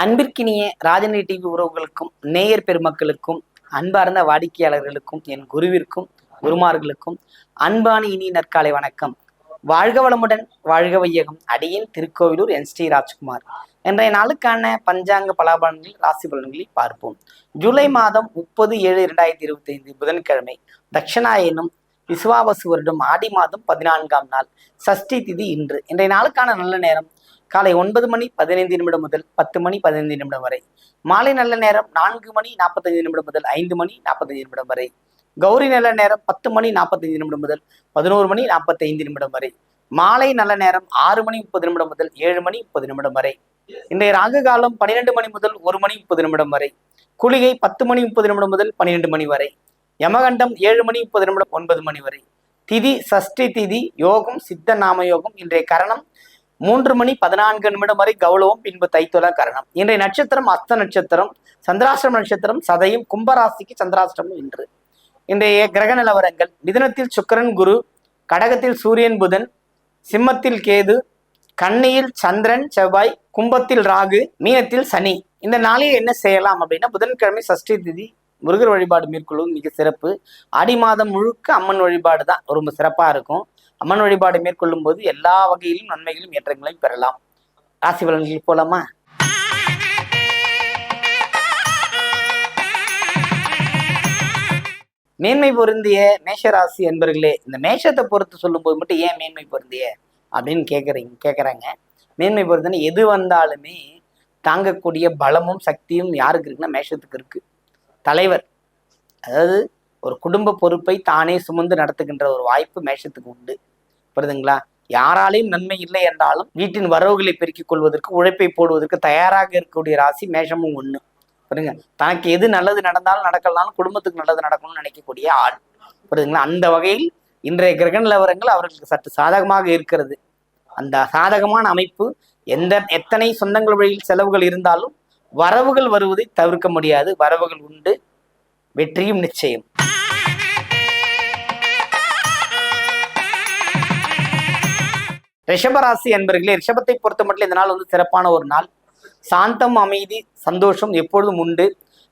அன்பிற்கினிய ராஜநிலை டிவி உறவுகளுக்கும் நேயர் பெருமக்களுக்கும் அன்பார்ந்த வாடிக்கையாளர்களுக்கும் என் குருவிற்கும் குருமார்களுக்கும் அன்பான இனி நற்காலை வணக்கம். வாழ்க வளமுடன் வாழ்க வையகம். அடியின் திருக்கோவிலூர் என் ஸ்ரீ ராஜ்குமார். இன்றைய நாளுக்கான பஞ்சாங்க பலாபலன்கள் ராசி பலன்களை பார்ப்போம். ஜூலை மாதம் முப்பது ஏழு இரண்டாயிரத்தி இருபத்தி ஐந்து புதன்கிழமை. தட்சிணாயனும் விசுவாவசு வருடம் ஆடி மாதம் பதினான்காம் நாள். சஷ்டி திதி இன்று. இன்றைய நாளுக்கான நல்ல நேரம் காலை ஒன்பது மணி பதினைந்து நிமிடம் முதல் பத்து மணி பதினைந்து நிமிடம் வரை. மாலை நல்ல நேரம் நான்கு மணி நாற்பத்தைந்து நிமிடம் முதல் ஐந்து மணி நாற்பத்தைந்து நிமிடம் வரை. கௌரி நல்ல நேரம் பத்து மணி நாற்பத்தைந்து நிமிடம் முதல் பதினோரு மணி நாற்பத்தைந்து நிமிடம் வரை. மாலை நல்ல நேரம் ஆறு மணி முப்பது நிமிடம் முதல் ஏழு மணி முப்பது நிமிடம் வரை. இன்றைய ராகு காலம் பன்னிரெண்டு மணி முதல் ஒரு மணி முப்பது நிமிடம் வரை. குளிகை பத்து மணி முப்பது நிமிடம் முதல் பன்னிரெண்டு மணி வரை. யமகண்டம் ஏழு மணி முப்பது நிமிடம் ஒன்பது மணி வரை. திதி சஷ்டி திதி யோகம் சித்த நாம யோகம் இன்றைய கரணம். மூன்று மணி பதினான்கு நிமிடம் வரை கௌரவம் பின்பு தைத்துலா கரணம். இன்றைய நட்சத்திரம் அஸ்த நட்சத்திரம். சந்திராஷ்டிரம நட்சத்திரம் சதையும் கும்பராசிக்கு சந்திராஷ்டிரமம் இன்று. இன்றைய கிரக நிலவரங்கள். மிதனத்தில் சுக்கிரன் குரு கடகத்தில் சூரியன் புதன் சிம்மத்தில் கேது கண்ணியில் சந்திரன் செவ்வாய் கும்பத்தில் ராகு மீனத்தில் சனி. இந்த நாளில் என்ன செய்யலாம் அப்படின்னா புதன்கிழமை சஷ்டி திதி முருகர் வழிபாடு மேற்கொள்வது மிக சிறப்பு. ஆடி மாதம் முழுக்க அம்மன் வழிபாடு தான் ரொம்ப சிறப்பாக இருக்கும். அம்மன் வழிபாடு மேற்கொள்ளும் போது எல்லா வகையிலும் நன்மைகளும் ஏற்றங்களையும் பெறலாம். ராசி பலன்கள் போலாமா? மேன்மை பொருந்திய மேஷராசி என்பர்களே இந்த மேஷத்தை பொறுத்து சொல்லும்போது மட்டும் ஏன் மேன்மை பொருந்திய அப்படின்னு கேட்குறீங்க கேட்குறாங்க மேன்மை பொருந்தின எது வந்தாலுமே தாங்கக்கூடிய பலமும் சக்தியும் யாருக்கு இருக்குன்னா மேஷத்துக்கு இருக்குது தலைவர் அதாவது ஒரு குடும்ப பொறுப்பை தானே சுமந்து நடத்துகின்ற ஒரு வாய்ப்பு மேஷத்துக்கு உண்டு. புரியுதுங்களா யாராலையும் நன்மை இல்லை என்றாலும் வீட்டின் வரவுகளை பெருக்கிக் கொள்வதற்கு உழைப்பை போடுவதற்கு தயாராக இருக்கக்கூடிய ராசி மேஷமும் ஒண்ணு. புரியுங்க தனக்கு எது நல்லது நடந்தாலும் நடக்கலனாலும் குடும்பத்துக்கு நல்லது நடக்கணும்னு நினைக்கக்கூடிய ஆள் புரியுதுங்களா? அந்த வகையில் இன்றைய கிரக நிலவரங்கள் அவர்களுக்கு சற்று சாதகமாக இருக்கிறது. அந்த சாதகமான அமைப்பு எந்த எத்தனை சொந்தங்கள் வழியில் செலவுகள் இருந்தாலும் வரவுகள் வருவதை தவிர்க்க முடியாது. வரவுகள் உண்டு. வெற்றியும் நிச்சயம். ரிஷபராசி என்பர்களே ரிஷபத்தை பொறுத்த மட்டும் இந்த நாள் வந்து சிறப்பான ஒரு நாள். சாந்தம் அமைதி சந்தோஷம் எப்பொழுதும் உண்டு.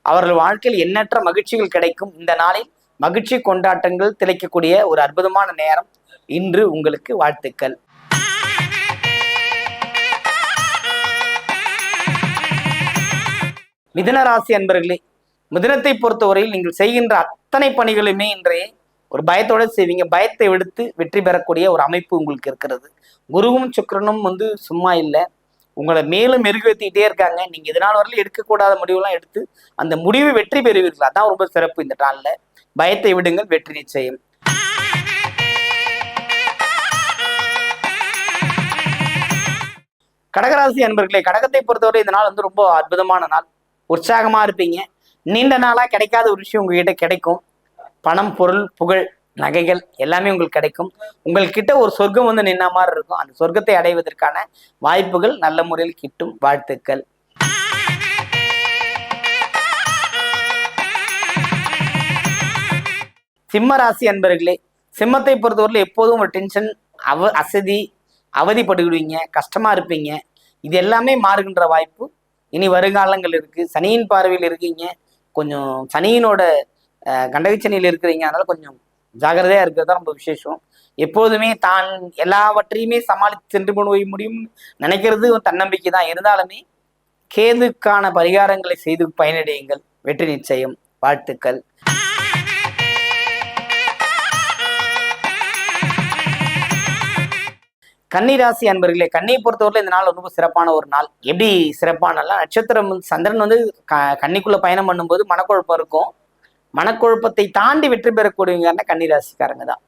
அவர்கள் வாழ்க்கையில் எண்ணற்ற மகிழ்ச்சிகள் கிடைக்கும். இந்த நாளில் மகிழ்ச்சி கொண்டாட்டங்கள் திளைக்கக்கூடிய ஒரு அற்புதமான நேரம். இன்று உங்களுக்கு வாழ்த்துக்கள். மிதன ராசி அன்பர்களே மிதனத்தை பொறுத்தவரையில் நீங்கள் செய்கின்ற அத்தனை பணிகளுமே இன்றைய ஒரு பயத்தோட செய்வீங்க. பயத்தை விடுத்து வெற்றி பெறக்கூடிய ஒரு அமைப்பு உங்களுக்கு இருக்கிறது. குருவும் சுக்கரனும் வந்து சும்மா இல்லை. உங்களை மேலும் மெருகுவத்திக்கிட்டே இருக்காங்க. நீங்க இதனால் வரல எடுக்கக்கூடாத முடிவுலாம் எடுத்து அந்த முடிவை வெற்றி பெறுவீர்கள். அதான் ரொம்ப சிறப்பு இந்த நாளில். பயத்தை விடுங்கள் வெற்றி நிச்சயம். கடகராசி அன்பர்களே கடகத்தை பொறுத்தவரை இந்த நாள் வந்து ரொம்ப அற்புதமான நாள். உற்சாகமா இருப்பீங்க. நீண்ட நாளா கிடைக்காத ஒரு விஷயம் உங்ககிட்ட கிடைக்கும். பணம் பொருள் புகழ் நகைகள் எல்லாமே உங்களுக்கு கிடைக்கும். உங்கள்கிட்ட ஒரு சொர்க்கம் வந்து நின்ன மாதிரி இருக்கும். அந்த சொர்க்கத்தை அடைவதற்கான வாய்ப்புகள் நல்ல முறையில் கிட்டும். வாழ்த்துக்கள். சிம்ம ராசி அன்பர்களே சிம்மத்தை பொறுத்தவரையில் எப்போதும் ஒரு டென்ஷன் அவ அசதி அவதிப்படுவிடுவீங்க கஷ்டமாக இருப்பீங்க. இது எல்லாமே மாறுகின்ற வாய்ப்பு. இனி வருங்காலங்கள் இருக்குது சனியின் பார்வையில் இருக்கீங்க. கொஞ்சம் சனியினோட அஹ், இருக்கிறீங்க. அதனால கொஞ்சம் ஜாகிரதையா இருக்கிறது தான் ரொம்ப விசேஷம். எப்போதுமே தான் எல்லாவற்றையுமே சமாளித்து சென்று போய் முடியும் நினைக்கிறது ஒரு தன்னம்பிக்கை தான். இருந்தாலுமே கேதுக்கான பரிகாரங்களை செய்து பயனடையுங்கள். வெற்றி நிச்சயம். வாழ்த்துக்கள். கன்னிராசி அன்பர்களே கன்னியை பொறுத்தவரையில் இந்த நாள் ரொம்ப சிறப்பான ஒரு நாள். எப்படி சிறப்பானலாம் நட்சத்திரம் சந்திரன் வந்து க கன்னிக்குள்ளே பயணம் பண்ணும்போது மனக்குழப்பம் இருக்கும். மனக்குழப்பத்தை தாண்டி வெற்றி பெறக்கூடியவங்கன்னா கன்னிராசிக்காரங்க தான்.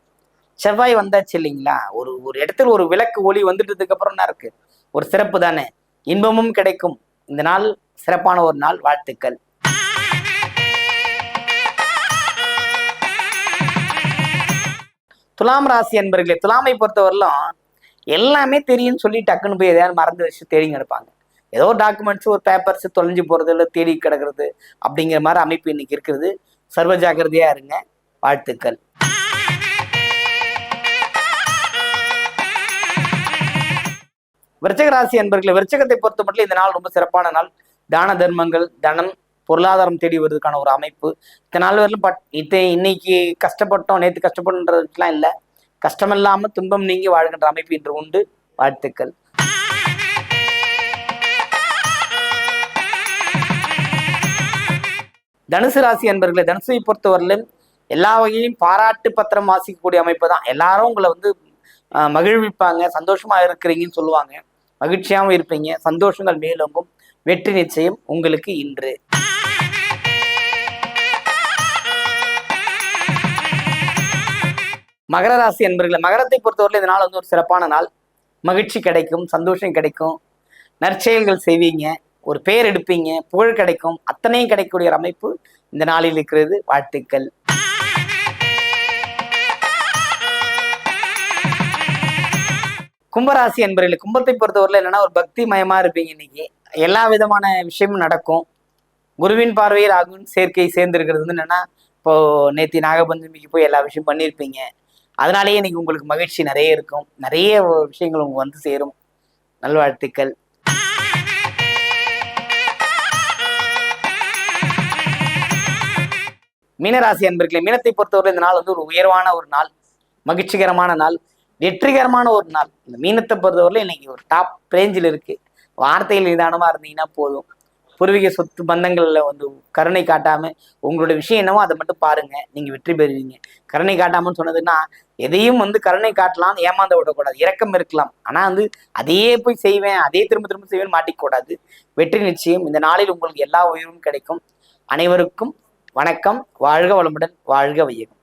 செவ்வாய் வந்தாச்சு இல்லைங்களா? ஒரு ஒரு இடத்துல ஒரு விளக்கு ஒளி வந்துட்டதுக்கு அப்புறம் என்ன இருக்கு? ஒரு சிறப்பு தானே. இன்பமும் கிடைக்கும். இந்த நாள் சிறப்பான ஒரு நாள் வாழ்த்துக்கள். துலாம் ராசி அன்பர்களே துலாமை பொறுத்தவரையிலும் எல்லாமே தெரியும்னு சொல்லி டக்குன்னு போய் எதையாவது மறந்து வச்சு தேடிங்க எடுப்பாங்க ஏதோ டாக்குமெண்ட்ஸ் ஒரு பேப்பர்ஸ் தொலைஞ்சு போறது இல்லை தேடி கிடக்கிறது அப்படிங்கிற மாதிரி அமைப்பு இன்னைக்கு இருக்கிறது. சர்வ ஜாக்கிரதையா இருங்க. வாழ்த்துக்கள். விருச்சக ராசி அன்பர்களே விருச்சகத்தை பொறுத்த மட்டும் இந்த நாள் ரொம்ப சிறப்பான நாள். தான தர்மங்கள் தனம் பொருளாதாரம் தேடி வருவதற்கான ஒரு அமைப்பு. இத்தனை நாள் வரலும் பட் இத்த இன்னைக்கு கஷ்டப்பட்டோம் நேற்று கஷ்டப்பட்டுன்றதுக்கெல்லாம் இல்லை. கஷ்டமில்லாமல் துன்பம் நீங்கி வாழ்கின்ற அமைப்பு இன்று உண்டு. வாழ்த்துக்கள். தனுசு ராசி அன்பர்களை தனுசை பொறுத்தவரையிலும் எல்லா வகையிலும் பாராட்டு பத்திரம் வாசிக்கக்கூடிய அமைப்பு தான் எல்லாரும் உங்களை வந்து மகிழ்விப்பாங்க சந்தோஷமா இருக்கிறீங்கன்னு சொல்லுவாங்க. மகிழ்ச்சியாகவும் இருப்பீங்க. சந்தோஷங்கள் மேலோங்கும். வெற்றி நிச்சயம் உங்களுக்கு இன்று. மகர ராசி என்பர்களை மகரத்தை பொறுத்தவரையில் இந்த நாள் வந்து ஒரு சிறப்பான நாள். மகிழ்ச்சி கிடைக்கும் சந்தோஷம் கிடைக்கும். நற்செயல்கள் செய்வீங்க. ஒரு பேர் எடுப்பீங்க புகழ் கிடைக்கும் அத்தனையும் கிடைக்கக்கூடிய ஒரு அமைப்பு இந்த நாளில் இருக்கிறது. வாழ்த்துக்கள். கும்பராசி என்பவர்களே கும்பத்தை பொறுத்தவரையில் என்னன்னா ஒரு பக்தி மயமா இருப்பீங்க இன்னைக்கு. எல்லா விதமான விஷயமும் நடக்கும். குருவின் பார்வையில் ஆகும் சேர்க்கை சேர்ந்திருக்கிறது வந்து என்னன்னா இப்போ நேத்தி நாகபஞ்சமிக்கு போய் எல்லா விஷயம் பண்ணியிருப்பீங்க. அதனாலேயே இன்னைக்கு உங்களுக்கு மகிழ்ச்சி நிறைய இருக்கும். நிறைய விஷயங்கள் உங்களுக்கு வந்து சேரும். நல்வாழ்த்துக்கள். மீனராசி அன்பர்களே மீனத்தை பொறுத்தவரை இந்த நாள் வந்து ஒரு உயர்வான ஒரு நாள் மகிழ்ச்சிகரமான நாள் வெற்றிகரமான ஒரு நாள். இந்த மீனத்தை பொறுத்தவரை இன்னைக்கு ஒரு டாப் ரேஞ்சில் இருக்கு. வார்த்தையில் நிதானமா இருந்தீங்கன்னா போதும். பூர்வீக சொத்து பந்தங்கள்ல வந்து கருணை காட்டாம உங்களோட விஷயம் என்னவோ அதை மட்டும் பாருங்க. நீங்க வெற்றி பெறுவீங்க. கருணை காட்டாமன்னு சொன்னதுன்னா எதையும் வந்து கருணை காட்டலாம்னு ஏமாந்து விடக்கூடாது. இறக்கம் இருக்கலாம். ஆனா வந்து அதையே போய் செய்வேன் அதே திரும்ப திரும்ப செய்வேன் மாட்டிக்கூடாது வெற்றி நிச்சயம். இந்த நாளில் உங்களுக்கு எல்லா உயிரும் கிடைக்கும். அனைவருக்கும் வணக்கம். வாழ்க வளமுடன் வாழ்க வையகம்.